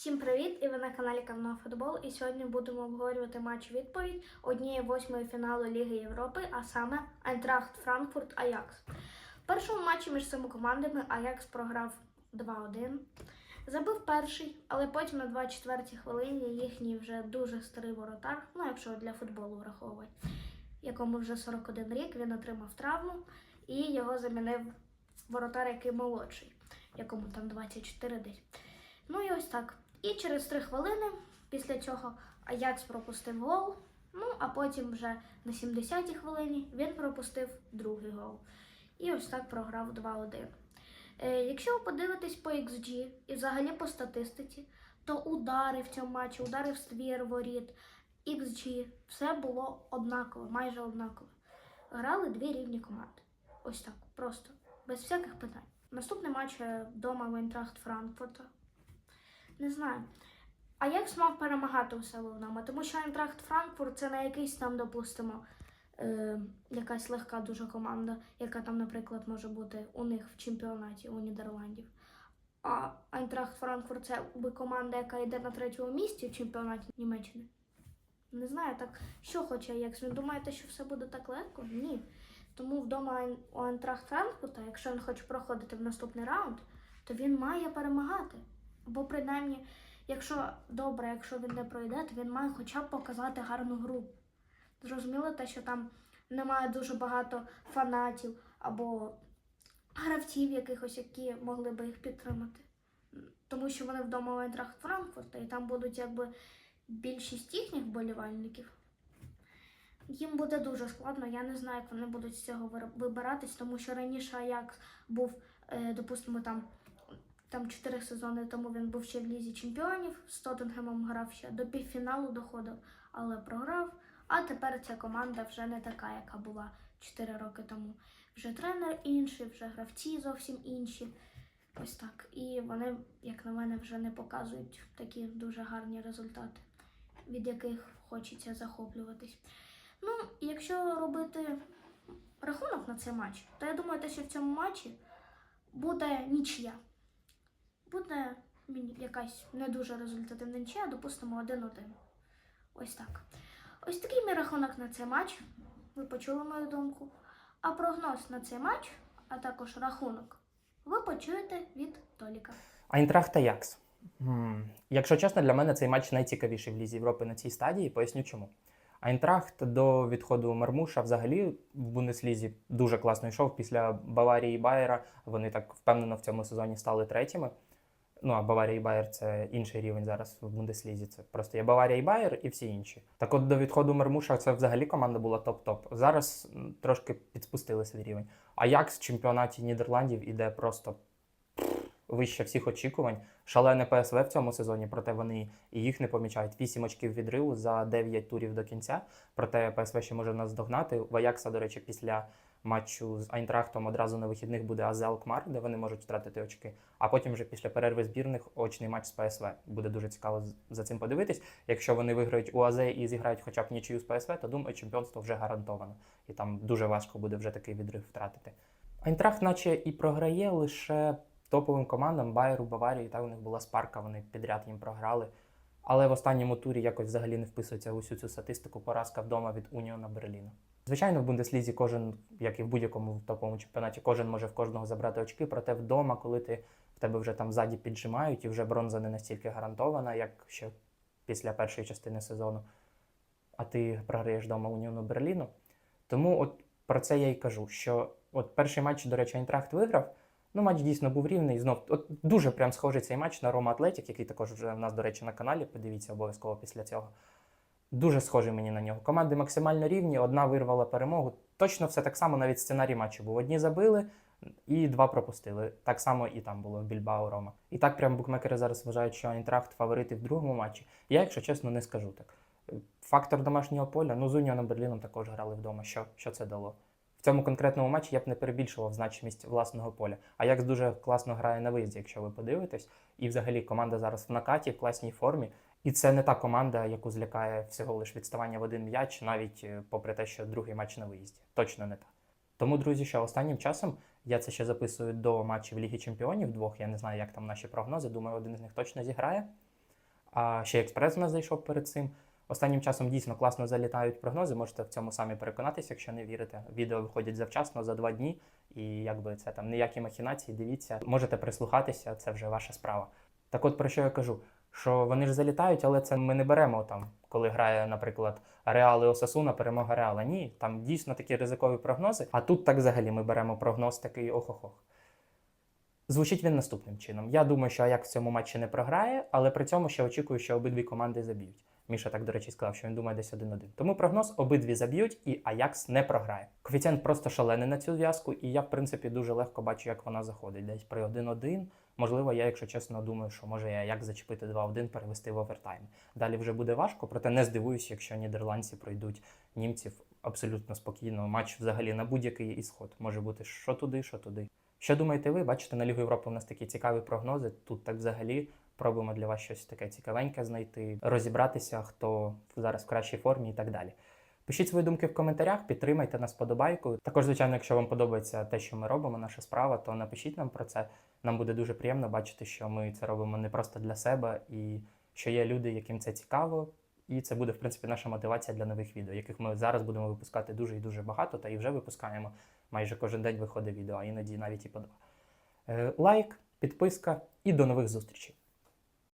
Всім привіт! І ви на каналі Кавно Футбол. І сьогодні будемо обговорювати матч відповідь однієї восьмої фіналу Ліги Європи, а саме Айнтрахт Франкфурт Аякс. В першому матчі між цими командами Аякс програв 2-1. Забив перший, але потім на 24-й хвилині їхній вже дуже старий воротар, ну якщо для футболу враховувати, якому вже 41 рік, він отримав травму і його замінив воротар, який молодший, якому там 24 десь. Ну і ось так. І через три хвилини після цього Аякс пропустив гол. Ну, а потім вже на 70-й хвилині він пропустив другий гол. І ось так програв 2-1. Е, якщо ви подивитесь по XG і взагалі по статистиці, то удари в цьому матчі, удари в ствір воріт, XG, все було однаково, майже однаково. Грали дві рівні команди. Ось так, просто, без всяких питань. Наступний матч е, вдома Вайнтрахт Франкфурта. Не знаю. Аякс мав перемагати у себе тому що Айнтрахт Франкфурт це не якийсь там, допустимо, е, якась легка дуже команда, яка там, наприклад, може бути у них в чемпіонаті у Нідерландів. А Айнтрахт Франкфурт це би команда, яка йде на третьому місці в чемпіонаті Німеччини. Не знаю, так що хоче Аякс. Ви думаєте, що все буде так легко? Ні. Тому вдома у Айнтрахт Франкфурта, якщо він хоче проходити в наступний раунд, то він має перемагати. Або принаймні, якщо добре, якщо він не пройде, то він має хоча б показати гарну гру. Зрозуміло те, що там немає дуже багато фанатів або гравців якихось, які могли би їх підтримати. Тому що вони вдома у Айнтрахт Франкфурта, і там будуть якби більшість їхніх вболівальників. Їм буде дуже складно, я не знаю, як вони будуть з цього вибиратись, тому що раніше Аякс був, е, допустимо, там там чотири сезони тому він був ще в Лізі Чемпіонів, з Тоттенгемом грав ще до півфіналу доходив, але програв. А тепер ця команда вже не така, яка була 4 роки тому. Вже тренер інший, вже гравці зовсім інші. Ось так. І вони, як на мене, вже не показують такі дуже гарні результати, від яких хочеться захоплюватись. Ну, якщо робити рахунок на цей матч, то я думаю, те, що в цьому матчі буде нічия буде якась не дуже результативна нічия, допустимо 1-1. Ось так. Ось такий мій рахунок на цей матч. Ви почули мою думку. А прогноз на цей матч, а також рахунок, ви почуєте від Толіка. Айнтрахт Аякс. Якщо чесно, для мене цей матч найцікавіший в Лізі Європи на цій стадії. Поясню чому. Айнтрахт до відходу Мармуша взагалі в Бундеслізі дуже класно йшов. Після Баварії і Байера вони так впевнено в цьому сезоні стали третіми. Ну а Баварія і Байер це інший рівень зараз в Бундеслізі. Це просто є Баварія і Байер і всі інші. Так от до відходу Мармуша це взагалі команда була топ-топ. Зараз трошки підспустили свій рівень. Аякс в чемпіонаті Нідерландів іде просто вище всіх очікувань. Шалене ПСВ в цьому сезоні, проте вони і їх не помічають. Вісім очків відриву за 9 турів до кінця. Проте ПСВ ще може нас догнати. В Аякса, до речі, після матчу з Айнтрахтом одразу на вихідних буде Кмар, де вони можуть втратити очки. А потім вже після перерви збірних очний матч з ПСВ. Буде дуже цікаво за цим подивитись. Якщо вони виграють у АЗ і зіграють хоча б нічию з ПСВ, то думаю, чемпіонство вже гарантовано. І там дуже важко буде вже такий відрив втратити. Айнтрахт, наче і програє лише топовим командам Байеру, Баварії, та у них була спарка, вони підряд їм програли. Але в останньому турі якось взагалі не вписується в усю цю статистику поразка вдома від Уніона Берліна. Звичайно, в Бундеслізі кожен, як і в будь-якому топовому чемпіонаті, кожен може в кожного забрати очки. Проте вдома, коли ти в тебе вже там ззаді піджимають, і вже бронза не настільки гарантована, як ще після першої частини сезону, а ти програєш вдома Уніону Берліну. Тому от про це я й кажу, що от перший матч, до речі, Айнтрахт виграв. Ну, матч дійсно був рівний. Знов от дуже прям схожий цей матч на Рома Атлетік, який також вже в нас, до речі, на каналі. Подивіться обов'язково після цього. Дуже схожий мені на нього. Команди максимально рівні, одна вирвала перемогу. Точно все так само, навіть сценарій матчу був. Одні забили і два пропустили. Так само і там було в Більбао Рома. І так прям букмекери зараз вважають, що Айнтрахт фаворити в другому матчі. Я, якщо чесно, не скажу так. Фактор домашнього поля, ну з Уніоном Берліном також грали вдома. Що, що це дало? В цьому конкретному матчі я б не перебільшував значимість власного поля. А як дуже класно грає на виїзді, якщо ви подивитесь. І взагалі команда зараз в накаті, в класній формі. І це не та команда, яку злякає всього лиш відставання в один м'яч, навіть е, попри те, що другий матч на виїзді. Точно не та. Тому, друзі, що останнім часом я це ще записую до матчів Ліги Чемпіонів двох. Я не знаю, як там наші прогнози. Думаю, один з них точно зіграє. А ще експрес у нас зайшов перед цим. Останнім часом дійсно класно залітають прогнози. Можете в цьому самі переконатися, якщо не вірите. Відео виходять завчасно за два дні, і якби це там ніякі махінації. Дивіться, можете прислухатися, це вже ваша справа. Так от про що я кажу? Що вони ж залітають, але це ми не беремо там, коли грає, наприклад, Реал і Осасуна, перемога Реала. Ні, там дійсно такі ризикові прогнози. А тут так взагалі ми беремо прогноз такий ох-ох-ох. Звучить він наступним чином. Я думаю, що Аякс в цьому матчі не програє, але при цьому ще очікую, що обидві команди заб'ють. Міша так, до речі, сказав, що він думає десь 1-1. Тому прогноз обидві заб'ють і Аякс не програє. Коефіцієнт просто шалений на цю зв'язку, і я, в принципі, дуже легко бачу, як вона заходить. Десь при 1-1. Можливо, я, якщо чесно, думаю, що може я як зачепити 2-1, перевести в овертайм. Далі вже буде важко, проте не здивуюся, якщо нідерландці пройдуть німців абсолютно спокійно. Матч взагалі на будь-який ісход. Може бути що туди, що туди. Що думаєте ви? Бачите, на Лігу Європи у нас такі цікаві прогнози. Тут так взагалі пробуємо для вас щось таке цікавеньке знайти, розібратися, хто зараз в кращій формі і так далі. Пишіть свої думки в коментарях, підтримайте нас подобайкою. Також, звичайно, якщо вам подобається те, що ми робимо, наша справа, то напишіть нам про це. Нам буде дуже приємно бачити, що ми це робимо не просто для себе, і що є люди, яким це цікаво. І це буде, в принципі, наша мотивація для нових відео, яких ми зараз будемо випускати дуже і дуже багато, та і вже випускаємо. Майже кожен день виходить відео, а іноді навіть і по два. Е, Лайк, підписка і до нових зустрічей.